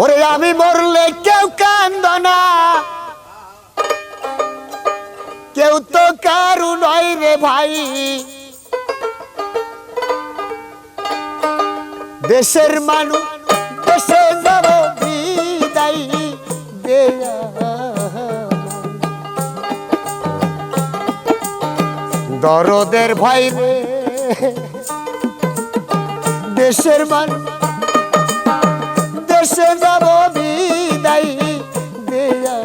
ওরে আমি মরলে কেউ কান্দ না। কেউ তো কারু নয় রে ভাই। দেশের মানুষ, দেশে দরদের ভাই রে। দেশের মানুষ দেশে যাব বিদায় দেয়া।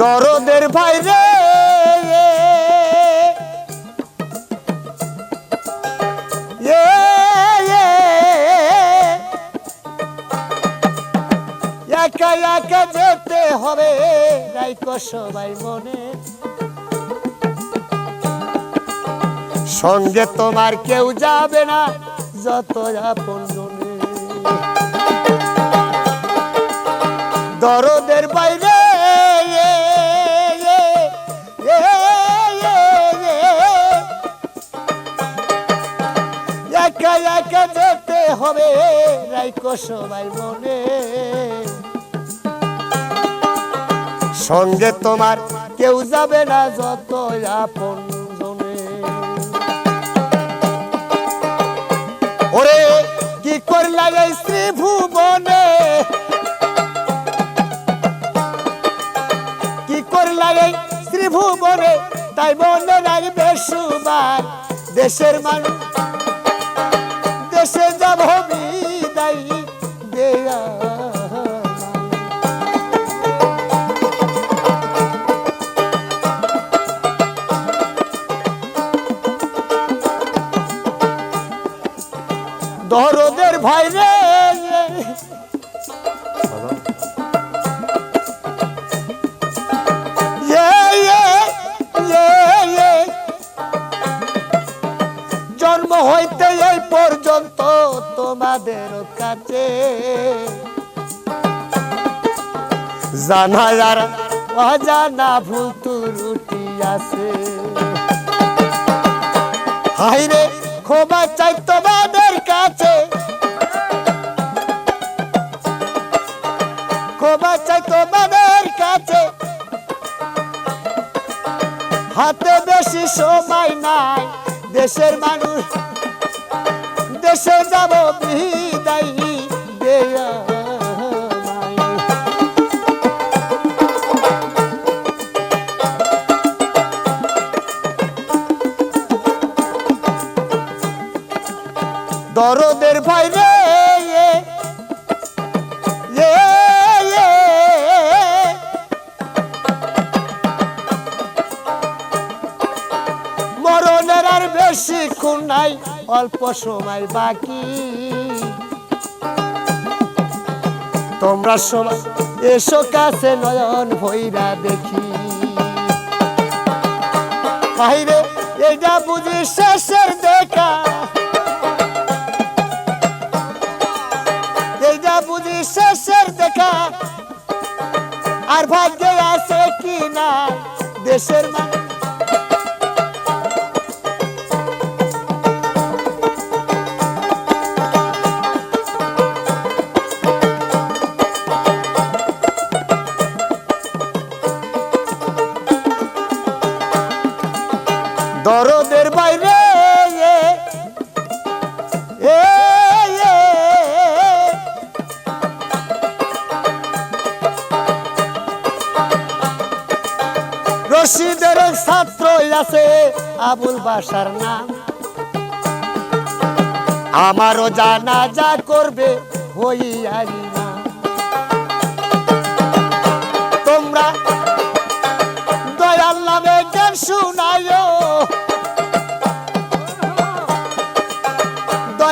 দরদের ভাই একা একা যেতে হবে। রাইকো সবাই মনে। সঙ্গে তোমার কেউ যাবে না, যত আপন জনে দরদের বাইরে একা একা যেতে হবে রাইকো সবাই মনে। সঙ্গে তোমার কেউ যাবে না যত আপন ওরে, কি করলা এই শ্রী ভুবনে কি করলা এই শ্রী ভুবনে তাই মনে রাখবে সুবার দেশের মানুষ, দেশে যাব বিদায় দেয়া দরদের ভাই রে। জন্ম হইতে এই পর্যন্ত তোমাদের কাছে। জানা যারা অজানা ভুল ত্রুটি আছে। হাইরে ক্ষমা চাই তোমাদের ক্ষমা চাই তোমাদের কাছে হাতে বেশি সময় নাই, দেশের মানুষ, দেশে যাব বিদায় দেয়া। দরদের ভাই বেশি নাই, অল্প সময় বাকি। তোমরা সবাই এসো কাছে নয়ন ভৈরা দেখি। বাইরে এটা বুঝি শেষের দেখা। এইটা বুঝি শেষের দেখা। আর ভাগ্যে আছে কি না, দেশের মানুষ দরদের বাইরে রশিদের ছাত্র আছে আবুল বাসার নাম। আমারও জানা যা করবে হইয়ারি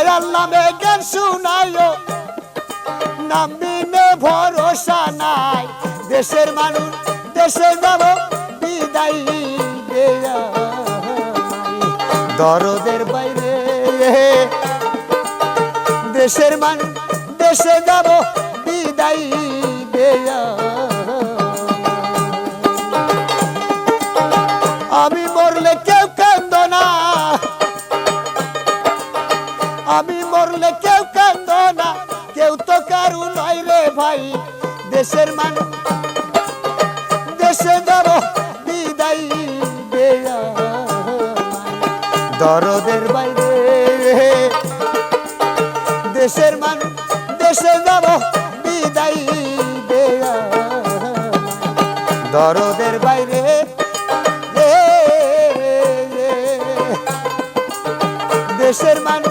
তেরার নামে গান শুনায়ও নামিনে ভরসা নাই। দেশের মানুষ দেশে যাব বিদায় দরদের বাইরে দেশের মানুষ দেশে যাব বিদায় রে দেশের মান দেশে যাব বিদায় দেয়া দরদের বাইরে। দেশের মান দেশে যাব বিদায় দেয়া দরদের বাইরে। দেশের মান